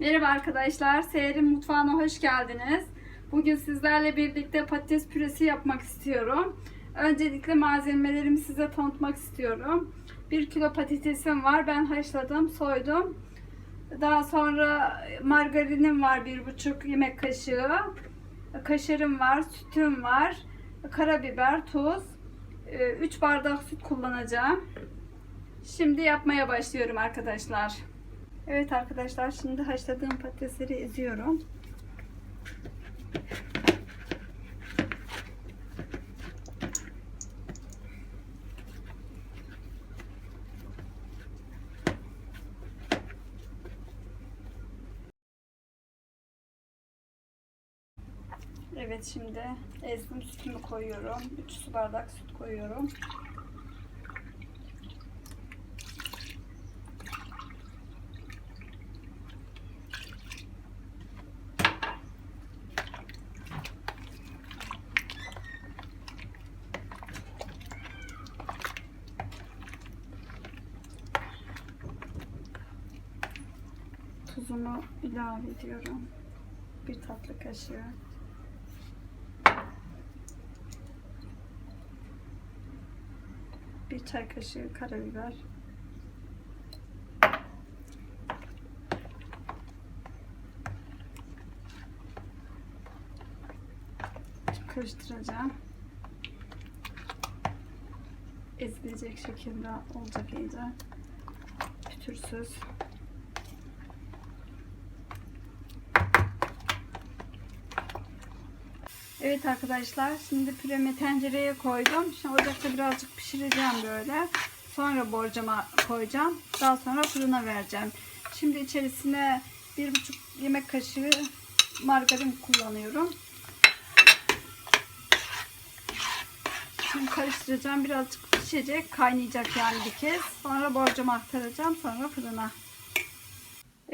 Merhaba arkadaşlar, Seher'in mutfağına hoş geldiniz. Bugün sizlerle birlikte patates püresi yapmak istiyorum. Öncelikle malzemelerimi size tanıtmak istiyorum. 1 kilo patatesim var, ben haşladım, soydum. Daha sonra margarinim var 1,5 yemek kaşığı. Kaşarım var, sütüm var, karabiber, tuz. 3 bardak süt kullanacağım. Şimdi yapmaya başlıyorum arkadaşlar. Evet arkadaşlar şimdi haşladığım patatesleri eziyorum. Evet şimdi ezdim sütümü koyuyorum. 3 su bardak süt koyuyorum. Tuzumu ilave ediyorum. Bir tatlı kaşığı. Bir çay kaşığı karabiber. Karıştıracağım. Ezilecek şekilde olacak iyice. Pütürsüz. Evet arkadaşlar şimdi püremi tencereye koydum. Şimdi ocakta birazcık pişireceğim böyle. Sonra borcama koyacağım. Daha sonra fırına vereceğim. Şimdi içerisine bir buçuk yemek kaşığı margarin kullanıyorum. Şimdi karıştıracağım. Birazcık pişecek. Kaynayacak yani bir kez. Sonra borcama aktaracağım. Sonra fırına.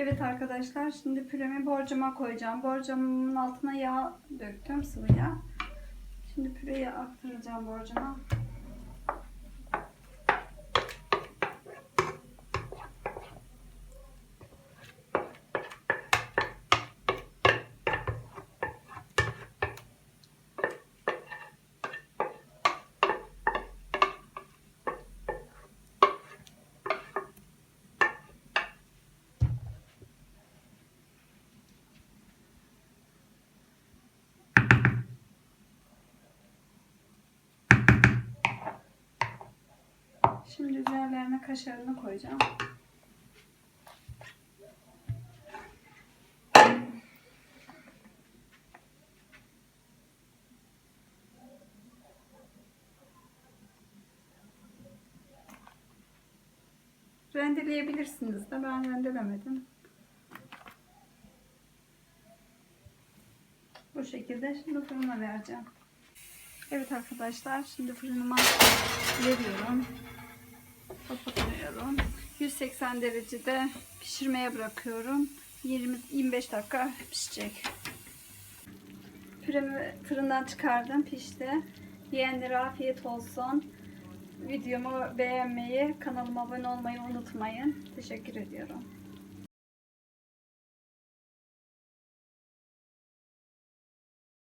Evet arkadaşlar şimdi püremi borcama koyacağım. Borcamın altına yağ döktüm sıvı yağ. Şimdi püreyi aktaracağım borcama. Şimdi üzerlerine kaşarını koyacağım. Rendeleyebilirsiniz de ben rendelemedim. Bu şekilde şimdi fırına vereceğim. Evet arkadaşlar şimdi fırınıma veriyorum. Kapatıyorum. 180 derecede pişirmeye bırakıyorum. 20-25 dakika pişecek. Püremi fırından çıkardım pişti. Yiyenlere afiyet olsun. Videomu beğenmeyi, kanalıma abone olmayı unutmayın. Teşekkür ediyorum.